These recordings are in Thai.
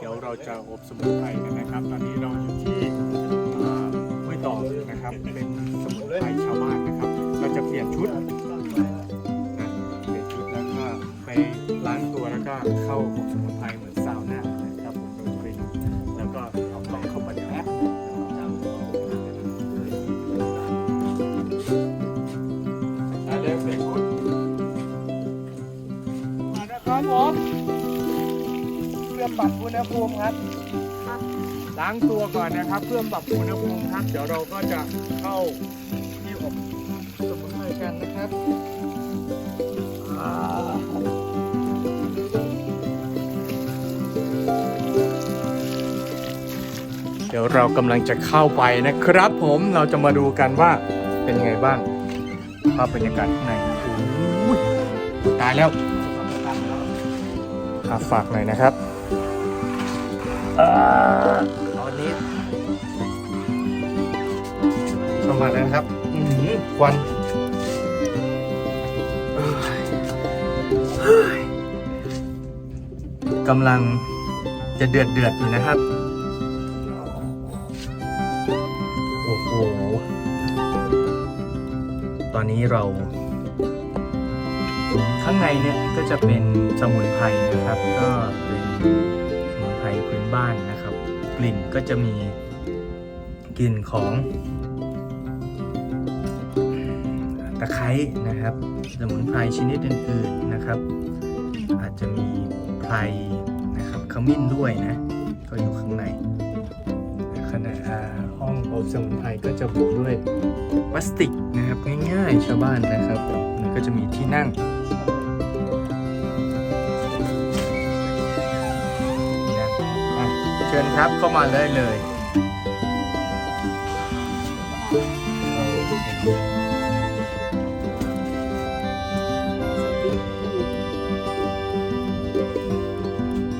เดี๋ยวเราจะอบสมุนไพรกันนะครับ ตอนนี้เราอยู่ที่ห้วยตองนะครับ เป็นสมุนไพรชาวบ้านนะครับ เราจะเปลี่ยนชุด พื่อปรับอุณหภูมิครับ ล้างตัวก่อนนะครับ เพื่อปรับอุณหภูมิครับ เดี๋ยวเราก็จะเข้าที่อบสมุนไพรกันนะครับเดี๋ยวเรากำลังจะเข้าไปนะครับ ผมเราจะมาดูกันว่าเป็นยังไงบ้างภาพบรรยากาศข้างในโอ้ยตายแล้ว ครับฝากหน่อยนะครับตอนนี้ประมาณนั้นครับควันกำลังจะเดือดเดือดๆอยู่นะครับ โอ้โห ตอนนี้เรา ข้างในเนี่ยก็จะเป็นสมุนไพรนะครับ ก็เป็นสมุนไพรพื้นบ้านนะครับ กลิ่นก็จะมีกลิ่นของตะไคร้นะครับ สมุนไพรชนิดอื่นๆนะครับ อาจจะมีไพรนะครับขมิ้นด้วยนะก็อยู่ข้างในขณะอ่าห้องอบสมุนไพรก็จะบุกด้วยพลาสติกนะครับง่ายๆชาวบ้านนะครับแล้วก็จะมีที่นั่ง นะอะเชิญครับเข้ามาเลยเลย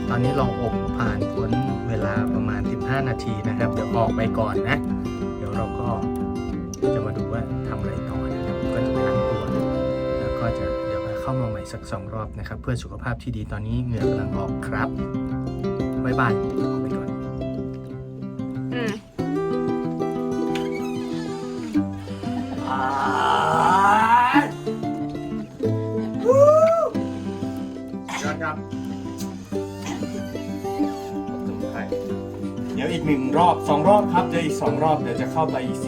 ตอนนี้ลองอบผ่านพ้นเวลาประมาณ 15 นาทีนะครับ เดี๋ยวออกไปก่อนนะ เดี๋ยวเราก็จะมาดูว่าทำอะไรต่อนะครับก็จะไปล้า สักสองรอบนะครับ เพื่อสุขภาพที่ดีตอนนี้เหงื่อกำลังออกครับบ๊ายบายออกไปก่อนอืมยอดครับสมุนไพรเดี๋ยวอีกหนึ่งรอบสองรอบครับเดี๋ยวอีกสองรอบเดี๋ยวจะเข้าไปอีก